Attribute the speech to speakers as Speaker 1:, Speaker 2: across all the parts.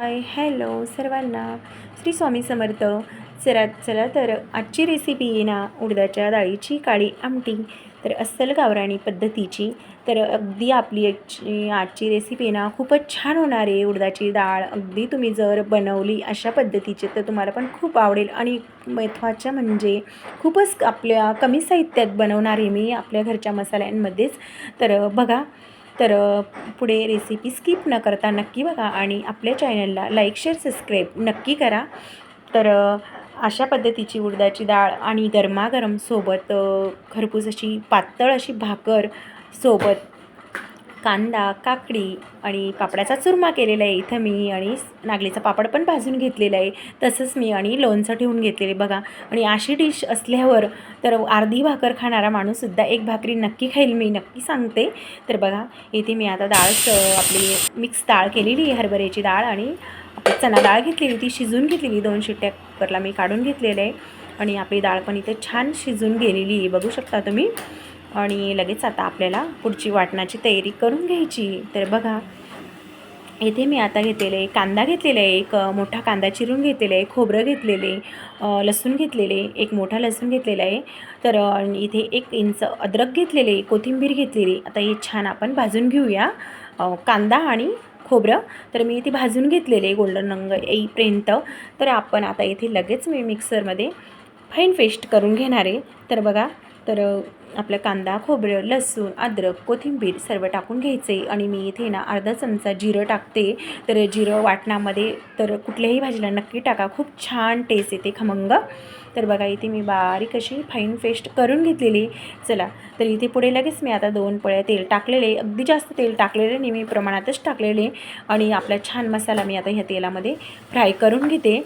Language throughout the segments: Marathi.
Speaker 1: हाय हॅलो सर्वांना. श्री स्वामी समर्थ. चला चला तर आजची रेसिपी आहे ना उडदाच्या डाळीची काळी आमटी. तर अस्सल गावराणी पद्धतीची. तर अगदी आपली आजची आजची रेसिपी आहे ना खूपच छान होणार आहे उडदाची डाळ. अगदी तुम्ही जर बनवली अशा पद्धतीची तर तुम्हाला पण खूप आवडेल. आणि महत्त्वाचं म्हणजे खूपच आपल्या कमी साहित्यात बनवणार आहे मी आपल्या घरच्या मसाल्यांमध्येच. तर बघा तर पुढे रेसिपी स्किप न करता नक्की बघा आणि आपल्या चॅनलला लाईक शेअर सबस्क्राईब नक्की करा. तर अशा पद्धतीची उडदाची डाळ आणि गरमागरम सोबत खरपूस अशी पातळ अशी भाकर सोबत कांदा काकडी आणि पापडाचा चुरमा केलेला आहे. इथं मी आणि नागलीचा पापड पण भाजून घेतलेला आहे. तसंच मी आणि लोणचं ठेवून घेतलेले बघा. आणि अशी डिश असल्यावर तर अर्धी भाकर खाणारा माणूससुद्धा एक भाकरी नक्की खाईल मी नक्की सांगते. तर बघा इथे मी आता डाळ आपली मिक्स डाळ केलेली आहे हरभऱ्याची डाळ आणि आपली चणा डाळ घेतलेली. ती शिजून घेतलेली दोन शिट्ट्या कुकरला मी काढून घेतलेलं आहे. आणि आपली डाळ पण इथे छान शिजून गेलेली आहे. बघू शकता तुम्ही. आणि लगेच आता आपल्याला पुढची वाटणाची तयारी करून घ्यायची. तर बघा इथे मी आता घेतलेले आहे कांदा घेतलेला आहे एक मोठा कांदा चिरून घेतलेला आहे खोबरं घेतलेले लसूण घेतलेले एक मोठा लसूण घेतलेला आहे. तर इथे एक इंच अद्रक घेतलेले आहे कोथिंबीर घेतलेली आता हे छान आपण भाजून घेऊया कांदा आणि खोबरं. तर मी इथे भाजून घेतलेले गोल्डन रंग येईपर्यंत. तर आपण आता इथे लगेच मी मिक्सरमध्ये फाईन पेस्ट करून घेणार आहे. तर बघा तर अ, आपलं कांदा खोबरं लसूण अद्रक कोथिंबीर सर्व टाकून घ्यायचे आणि मी इथे ना अर्धा चमचा जिरं टाकते. तर जिरं वाटणामध्ये तर कुठल्याही भाजीला नक्की टाका. खूप छान टेस्ट येते खमंग. तर बघा इथे मी बारीक अशी फाईन पेस्ट करून घेतलेली. चला तर इथे पुढे लगेच मी आता दोन पळ्या तेल टाकलेले. अगदी जास्त तेल टाकलेले नाही मी प्रमाणातच टाकलेले. आणि आपला छान मसाला मी आता ह्या तेलामध्ये फ्राय करून घेते.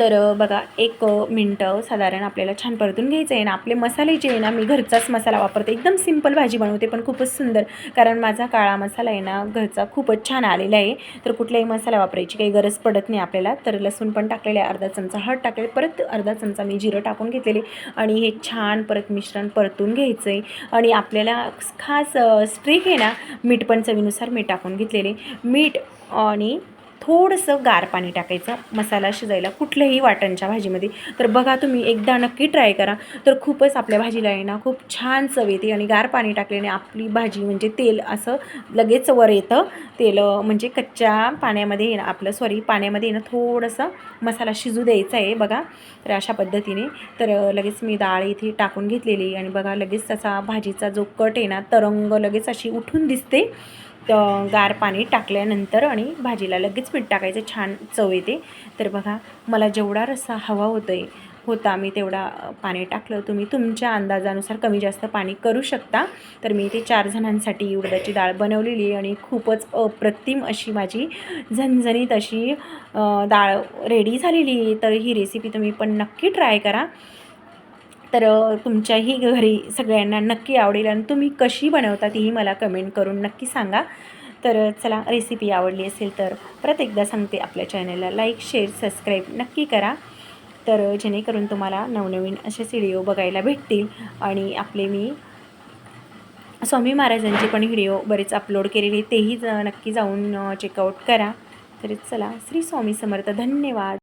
Speaker 1: तर बघा एक मिनटं साधारण आपल्याला छान परतून घ्यायचं आहे. ना आपले मसाले जे आहे ना मी घरचाच मसाला वापरते. एकदम सिंपल भाजी बनवते पण खूपच सुंदर. कारण माझा काळा मसाला आहे ना घरचा खूपच छान आलेला आहे. तर कुठलाही मसाला वापरायची काही गरज पडत नाही आपल्याला. तर लसूण पण टाकलेलं आहे अर्धा चमचा हळद टाकले परत अर्धा चमचा मी जिरं टाकून घेतलेले. आणि हे छान परत मिश्रण परतून घ्यायचं आहे आणि आपल्याला खास स्ट्रीक आहे ना मीठ पण चवीनुसार मीठ टाकून घेतलेले. मीठ आणि थोडंसं गार पाणी टाकायचं मसाला शिजायला कुठल्याही वाटणच्या भाजीमध्ये. तर बघा तुम्ही एकदा नक्की ट्राय करा. तर खूपच आपल्या भाजीला आहे ना खूप छान चव येते आणि गार पाणी टाकल्याने आपली भाजी म्हणजे तेल असं लगेच वर येतं. तेल म्हणजे कच्च्या पाण्यामध्ये येणं आपलं सॉरी पाण्यामध्ये येणं थोडंसं मसाला शिजू द्यायचा आहे बघा. तर अशा पद्धतीने. तर लगेच मी डाळ इथे टाकून घेतलेली आणि बघा लगेच तसा भाजीचा जो कट आहे ना तरंग लगेच अशी उठून दिसते. गार पाणी टाकल्यानंतर आणि भाजीला लगेच मीठ टाकायचं छान चव येते. तर बघा मला जेवढा रस्सा हवा होतो आहे होता मी तेवढा पाणी टाकलं. तुम्ही तुमच्या अंदाजानुसार कमी जास्त पाणी करू शकता. तर मी इथे चार जणांसाठी उडदाची डाळ बनवलेली आणि खूपच अप्रतिम अशी माझी झणझणीत अशी डाळ रेडी झालेली तर ही रेसिपी तुम्ही पण नक्की ट्राय करा. तर तुमच्याही घरी सगळ्यांना नक्की आवडेल आणि तुम्ही कशी बनवता तीही मला कमेंट करून नक्की सांगा. तर चला रेसिपी आवडली असेल तर परत एकदा सांगते आपल्या चॅनलला लाईक शेअर सबस्क्राईब नक्की करा. तर जेणेकरून तुम्हाला नवनवीन असेच व्हिडिओ बघायला भेटतील आणि आपले मी स्वामी महाराजांचे पण व्हिडिओ बरेच अपलोड केलेले तेही नक्की जाऊन चेकआउट करा. तर चला श्री स्वामी समर्थ. धन्यवाद.